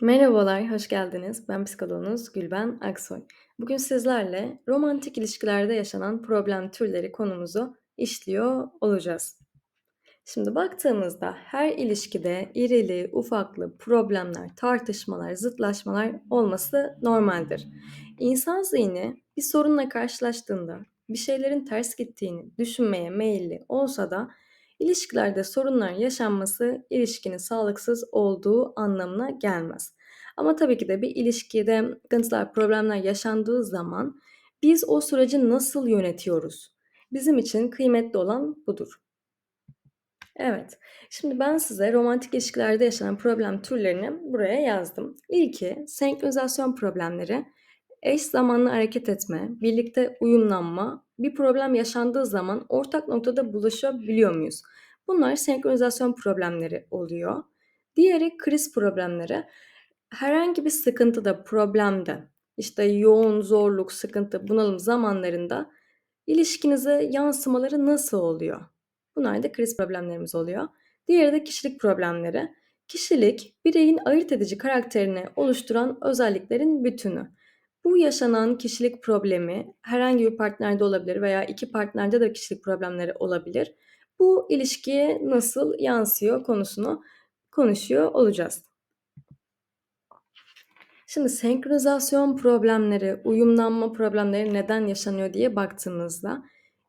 Merhabalar, hoş geldiniz. Ben psikoloğunuz Gülben Aksoy. Bugün sizlerle romantik ilişkilerde yaşanan problem türleri konumuzu işliyor olacağız. Şimdi baktığımızda her ilişkide irili, ufaklı problemler, tartışmalar, zıtlaşmalar olması normaldir. İnsan zihni bir sorunla karşılaştığında bir şeylerin ters gittiğini düşünmeye meyilli olsa da ilişkilerde sorunlar yaşanması ilişkinin sağlıksız olduğu anlamına gelmez. Ama tabii ki de bir ilişkide sıkıntılar, problemler yaşandığı zaman biz o süreci nasıl yönetiyoruz? Bizim için kıymetli olan budur. Evet. Şimdi ben size romantik ilişkilerde yaşanan problem türlerini buraya yazdım. İlki senkronizasyon problemleri. Eş zamanlı hareket etme, birlikte uyumlanma, bir problem yaşandığı zaman ortak noktada buluşabiliyor muyuz? Bunlar senkronizasyon problemleri oluyor. Diğeri kriz problemleri. Herhangi bir sıkıntıda, problemde, işte yoğun zorluk, sıkıntı, bunalım zamanlarında ilişkinize yansımaları nasıl oluyor? Bunlar da kriz problemlerimiz oluyor. Diğeri de kişilik problemleri. Kişilik, bireyin ayırt edici karakterini oluşturan özelliklerin bütünü. Bu yaşanan kişilik problemi herhangi bir partnerde olabilir veya iki partnerde de kişilik problemleri olabilir. Bu ilişkiye nasıl yansıyor konusunu konuşuyor olacağız. Şimdi senkronizasyon problemleri, uyumlanma problemleri neden yaşanıyor diye baktığımızda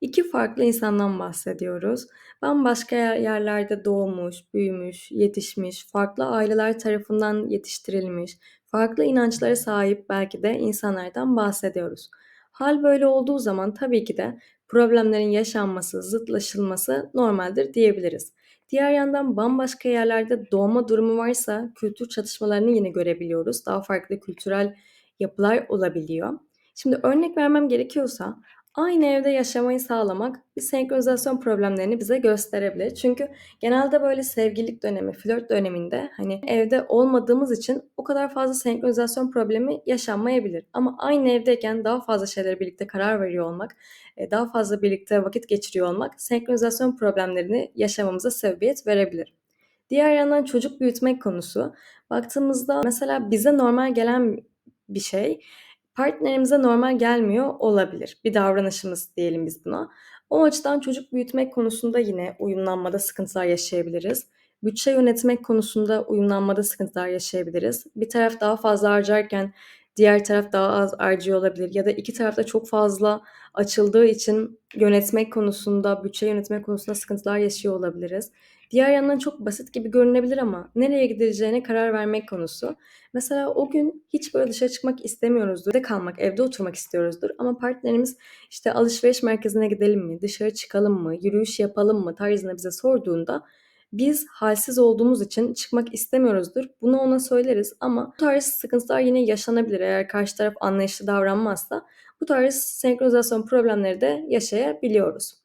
iki farklı insandan bahsediyoruz. Bambaşka yerlerde doğmuş, büyümüş, yetişmiş, farklı aileler tarafından yetiştirilmiş, farklı inançlara sahip belki de insanlardan bahsediyoruz. Hal böyle olduğu zaman tabii ki de problemlerin yaşanması, zıtlaşılması normaldir diyebiliriz. Diğer yandan bambaşka yerlerde doğma durumu varsa kültür çatışmalarını yine görebiliyoruz. Daha farklı kültürel yapılar olabiliyor. Şimdi örnek vermem gerekiyorsa aynı evde yaşamayı sağlamak bir senkronizasyon problemlerini bize gösterebilir. Çünkü genelde böyle sevgililik dönemi, flört döneminde hani evde olmadığımız için o kadar fazla senkronizasyon problemi yaşanmayabilir. Ama aynı evdeyken daha fazla şeylere birlikte karar veriyor olmak, e, daha fazla birlikte vakit geçiriyor olmak senkronizasyon problemlerini yaşamamıza sebebiyet verebilir. Diğer yandan çocuk büyütmek konusu. Baktığımızda mesela bize normal gelen bir şey partnerimize normal gelmiyor olabilir. Bir davranışımız diyelim biz buna. O açıdan çocuk büyütmek konusunda yine uyumlanmada sıkıntılar yaşayabiliriz. Bütçe yönetmek konusunda uyumlanmada sıkıntılar yaşayabiliriz. Bir taraf daha fazla harcarken diğer taraf daha az harcıyor olabilir ya da iki taraf da çok fazla açıldığı için yönetmek konusunda, bütçe yönetmek konusunda sıkıntılar yaşıyor olabiliriz. Diğer yandan çok basit gibi görünebilir ama nereye gidileceğine karar vermek konusu. Mesela o gün hiç böyle dışarı çıkmak istemiyoruzdur. Evde kalmak, evde oturmak istiyoruzdur. Ama partnerimiz işte alışveriş merkezine gidelim mi, dışarı çıkalım mı, yürüyüş yapalım mı tarzında bize sorduğunda biz halsiz olduğumuz için çıkmak istemiyoruzdur. Bunu ona söyleriz ama bu tarz sıkıntılar yine yaşanabilir eğer karşı taraf anlayışlı davranmazsa. Bu tarz senkronizasyon problemleri de yaşayabiliyoruz.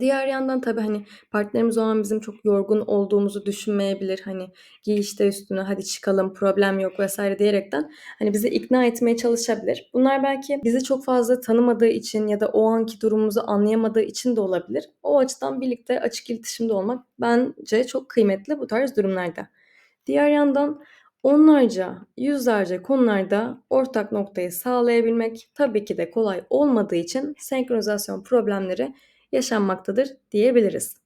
Diğer yandan tabii, hani, partnerimiz o an bizim çok yorgun olduğumuzu düşünmeyebilir. Hani, "Giy işte üstünü, hadi çıkalım, problem yok." vs. diyerekten, hani, bizi ikna etmeye çalışabilir. Bunlar belki bizi çok fazla tanımadığı için ya da o anki durumumuzu anlayamadığı için de olabilir. O açıdan birlikte açık iletişimde olmak bence çok kıymetli bu tarz durumlarda. Diğer yandan onlarca, yüzlerce konularda ortak noktayı sağlayabilmek tabii ki de kolay olmadığı için senkronizasyon problemleri yaşanmaktadır diyebiliriz.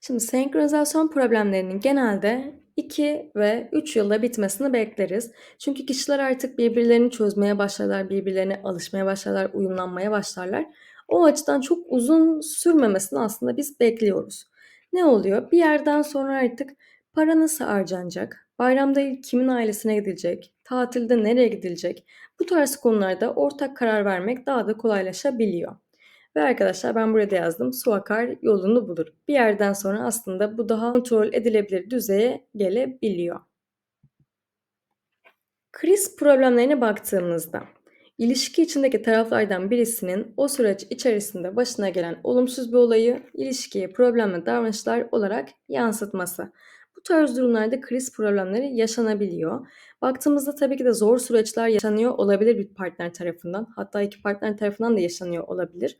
Şimdi senkronizasyon problemlerinin genelde 2 ve 3 yılda bitmesini bekleriz. Çünkü kişiler artık birbirlerini çözmeye başlarlar, birbirlerine alışmaya başlarlar, uyumlanmaya başlarlar. O açıdan çok uzun sürmemesini aslında biz bekliyoruz. Ne oluyor? Bir yerden sonra artık para nasıl harcanacak? Bayramda kimin ailesine gidilecek? Tatilde nereye gidilecek? Bu tarz konularda ortak karar vermek daha da kolaylaşabiliyor. Ve arkadaşlar ben burada yazdım. Su akar yolunu bulur. Bir yerden sonra aslında bu daha kontrol edilebilir düzeye gelebiliyor. Kriz problemlerine baktığımızda ilişki içindeki taraflardan birisinin o süreç içerisinde başına gelen olumsuz bir olayı ilişkiye problemli davranışlar olarak yansıtması. Bu tarz durumlarda kriz problemleri yaşanabiliyor. Baktığımızda tabii ki de zor süreçler yaşanıyor olabilir bir partner tarafından. Hatta iki partner tarafından da yaşanıyor olabilir.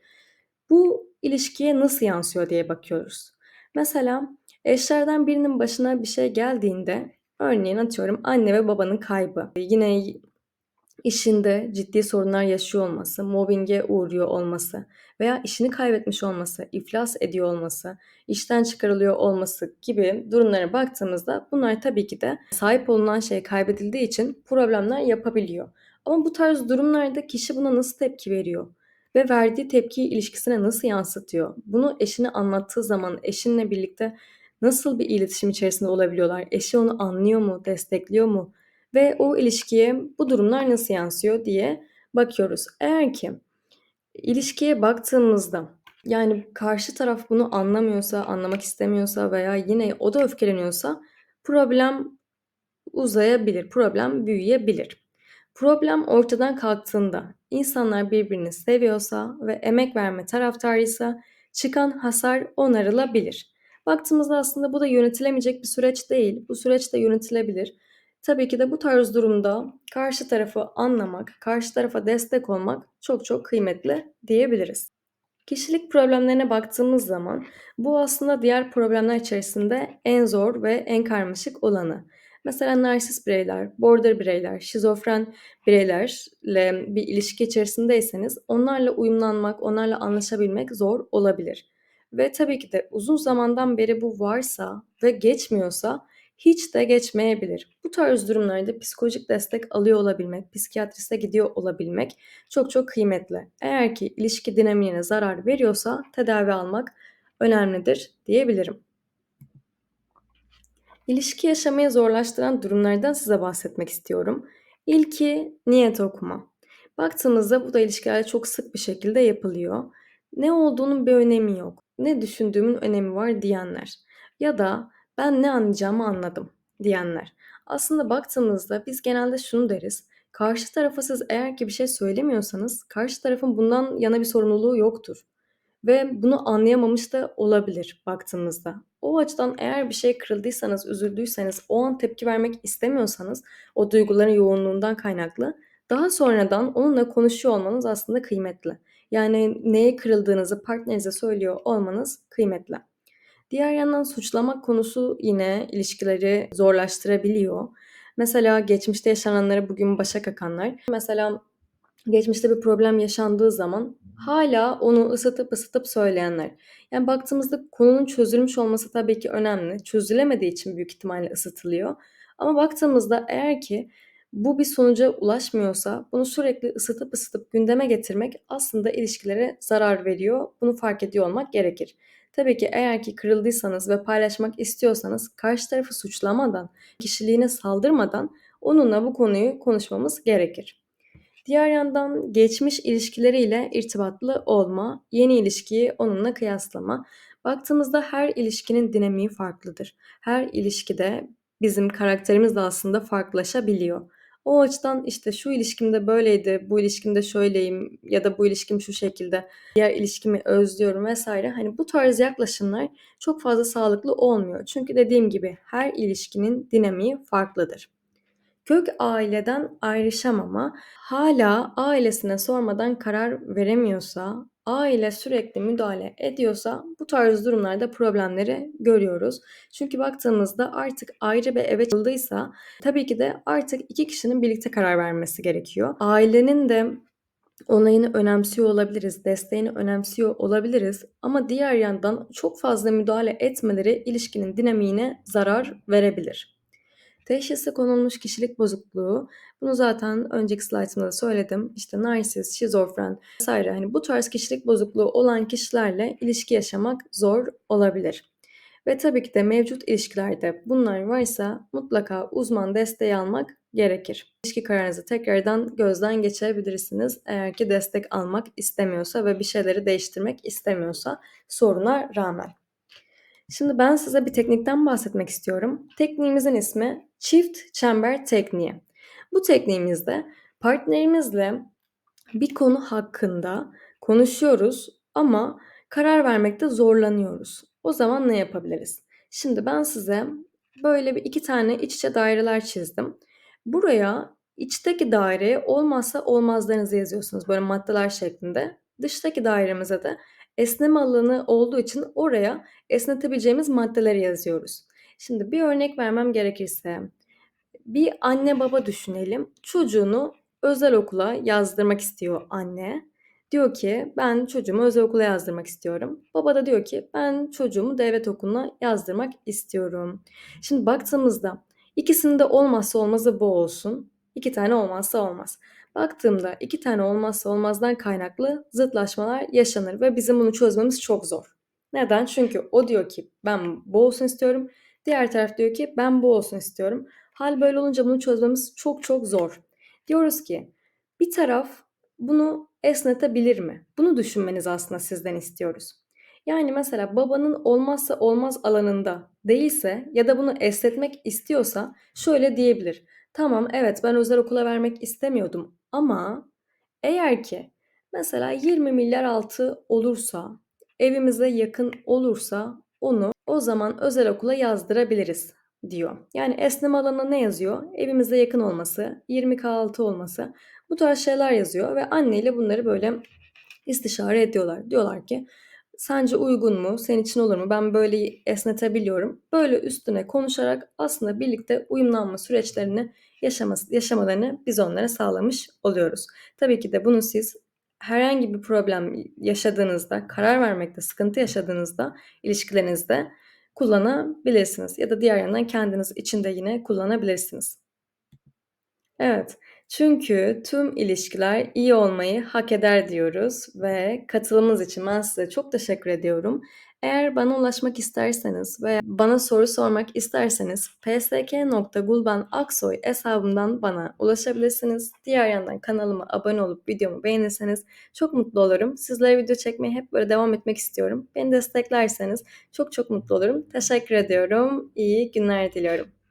Bu ilişkiye nasıl yansıyor diye bakıyoruz. Mesela eşlerden birinin başına bir şey geldiğinde Örneğin atıyorum anne ve babanın kaybı. Yine işinde ciddi sorunlar yaşıyor olması, mobbinge uğruyor olması veya işini kaybetmiş olması, iflas ediyor olması, işten çıkarılıyor olması gibi durumlara baktığımızda bunlar tabii ki de sahip olunan şey kaybedildiği için problemler yapabiliyor. Ama bu tarz durumlarda kişi buna nasıl tepki veriyor? Ve verdiği tepkiyi ilişkisine nasıl yansıtıyor? Bunu eşine anlattığı zaman eşinle birlikte nasıl bir iletişim içerisinde olabiliyorlar? Eşi onu anlıyor mu, destekliyor mu? Ve o ilişkiye bu durumlar nasıl yansıyor diye bakıyoruz. Eğer ki ilişkiye baktığımızda yani karşı taraf bunu anlamıyorsa, anlamak istemiyorsa veya yine o da öfkeleniyorsa problem uzayabilir, problem büyüyebilir. Problem ortadan kalktığında insanlar birbirini seviyorsa ve emek verme taraftarıysa çıkan hasar onarılabilir. Baktığımızda aslında bu da yönetilemeyecek bir süreç değil. Bu süreç de yönetilebilir. Tabii ki de bu tarz durumda karşı tarafı anlamak, karşı tarafa destek olmak çok çok kıymetli diyebiliriz. Kişilik problemlerine baktığımız zaman bu aslında diğer problemler içerisinde en zor ve en karmaşık olanı. Mesela narsist bireyler, border bireyler, şizofren bireylerle bir ilişki içerisindeyseniz onlarla uyumlanmak, onlarla anlaşabilmek zor olabilir. Ve tabii ki de uzun zamandan beri bu varsa ve geçmiyorsa hiç de geçmeyebilir. Bu tarz durumlarda psikolojik destek alıyor olabilmek, psikiyatriste gidiyor olabilmek çok çok kıymetli. Eğer ki ilişki dinamiğine zarar veriyorsa tedavi almak önemlidir diyebilirim. İlişki yaşamayı zorlaştıran durumlardan size bahsetmek istiyorum. İlki niyet okuma. Baktığımızda bu da ilişkilerde çok sık bir şekilde yapılıyor. Ne olduğunun bir önemi yok. Ne düşündüğümün önemi var diyenler. Ya da ben ne anlayacağımı anladım diyenler. Aslında baktığımızda biz genelde şunu deriz. Karşı tarafa siz eğer ki bir şey söylemiyorsanız karşı tarafın bundan yana bir sorumluluğu yoktur. Ve bunu anlayamamış da olabilir baktığımızda. O açıdan eğer bir şey kırıldıysanız, üzüldüyseniz, o an tepki vermek istemiyorsanız o duyguların yoğunluğundan kaynaklı daha sonradan onunla konuşuyor olmanız aslında kıymetli. Yani neye kırıldığınızı partnerinize söylüyor olmanız kıymetli. Diğer yandan suçlamak konusu yine ilişkileri zorlaştırabiliyor. Mesela geçmişte yaşananları bugün başa kakanlar. Mesela geçmişte bir problem yaşandığı zaman hala onu ısıtıp ısıtıp söyleyenler. Yani baktığımızda konunun çözülmüş olması tabii ki önemli. Çözülemediği için büyük ihtimalle ısıtılıyor. Ama baktığımızda eğer ki bu bir sonuca ulaşmıyorsa bunu sürekli ısıtıp ısıtıp gündeme getirmek aslında ilişkilere zarar veriyor. Bunu fark ediyor olmak gerekir. Tabii ki eğer ki kırıldıysanız ve paylaşmak istiyorsanız karşı tarafı suçlamadan, kişiliğine saldırmadan onunla bu konuyu konuşmamız gerekir. Diğer yandan geçmiş ilişkileriyle irtibatlı olma, yeni ilişkiyi onunla kıyaslama. Baktığımızda her ilişkinin dinamiği farklıdır. Her ilişkide bizim karakterimiz de aslında farklılaşabiliyor. O açıdan işte şu ilişkimde böyleydi, bu ilişkimde şöyleyim ya da bu ilişkim şu şekilde, diğer ilişkimi özlüyorum vesaire. Hani bu tarz yaklaşımlar çok fazla sağlıklı olmuyor. Çünkü dediğim gibi her ilişkinin dinamiği farklıdır. Kök aileden ayrışamama, hala ailesine sormadan karar veremiyorsa, aile sürekli müdahale ediyorsa bu tarz durumlarda problemleri görüyoruz. Çünkü baktığımızda artık ayrı bir eve çıkıldıysa tabii ki de artık iki kişinin birlikte karar vermesi gerekiyor. Ailenin de onayını önemsiyor olabiliriz, desteğini önemsiyor olabiliriz ama diğer yandan çok fazla müdahale etmeleri ilişkinin dinamiğine zarar verebilir. Teşhisi konulmuş kişilik bozukluğu. Bunu zaten önceki slaytımda da söyledim. İşte narsist, şizofren vesaire hani bu tarz kişilik bozukluğu olan kişilerle ilişki yaşamak zor olabilir. Ve tabii ki de mevcut ilişkilerde bunlar varsa mutlaka uzman desteği almak gerekir. İlişki kararınızı tekrardan gözden geçirebilirsiniz eğer ki destek almak istemiyorsa ve bir şeyleri değiştirmek istemiyorsa soruna rağmen. Şimdi ben size bir teknikten bahsetmek istiyorum. Tekniğimizin ismi çift çember tekniği. Bu tekniğimizde partnerimizle bir konu hakkında konuşuyoruz ama karar vermekte zorlanıyoruz. O zaman ne yapabiliriz? Şimdi ben size böyle bir iki tane iç içe daireler çizdim. Buraya içteki daireye olmazsa olmazlarınızı yazıyorsunuz böyle maddeler şeklinde. Dıştaki dairemize de esneme alanı olduğu için oraya esnetebileceğimiz maddeleri yazıyoruz. Şimdi bir örnek vermem gerekirse bir anne baba düşünelim. Çocuğunu özel okula yazdırmak istiyor anne. Diyor ki ben çocuğumu özel okula yazdırmak istiyorum. Baba da diyor ki ben çocuğumu devlet okuluna yazdırmak istiyorum. Şimdi baktığımızda ikisinde olmazsa olmazı bu olsun. İki tane olmazsa olmaz. Baktığımda iki tane olmazsa olmazdan kaynaklı zıtlaşmalar yaşanır ve bizim bunu çözmemiz çok zor. Neden? Çünkü o diyor ki ben bu olsun istiyorum. Diğer taraf diyor ki ben bu olsun istiyorum. Hal böyle olunca bunu çözmemiz çok çok zor. Diyoruz ki bir taraf bunu esnetebilir mi? Bunu düşünmeniz aslında sizden istiyoruz. Yani mesela babanın olmazsa olmaz alanında değilse ya da bunu esnetmek istiyorsa şöyle diyebilir. Tamam evet ben özel okula vermek istemiyordum ama eğer ki mesela 20 milyar altı olursa, evimize yakın olursa onu o zaman özel okula yazdırabiliriz diyor. Yani esneme alanına ne yazıyor? Evimize yakın olması, 20K altı olması bu tarz şeyler yazıyor ve anneyle bunları böyle istişare ediyorlar. Diyorlar ki sence uygun mu? Senin için olur mu? Ben böyle esnetebiliyorum. Böyle üstüne konuşarak aslında birlikte uyumlanma süreçlerini yaşaması, yaşamalarını biz onlara sağlamış oluyoruz. Tabii ki de bunu siz herhangi bir problem yaşadığınızda, karar vermekte sıkıntı yaşadığınızda ilişkilerinizde kullanabilirsiniz. Ya da diğer yandan kendiniz için de yine kullanabilirsiniz. Evet. Çünkü tüm ilişkiler iyi olmayı hak eder diyoruz ve katılımınız için ben size çok teşekkür ediyorum. Eğer bana ulaşmak isterseniz veya bana soru sormak isterseniz psk.gulbanaksoy hesabımdan bana ulaşabilirsiniz. Diğer yandan kanalıma abone olup videomu beğenirseniz çok mutlu olurum. Sizlere video çekmeye hep böyle devam etmek istiyorum. Beni desteklerseniz çok çok mutlu olurum. Teşekkür ediyorum. İyi günler diliyorum.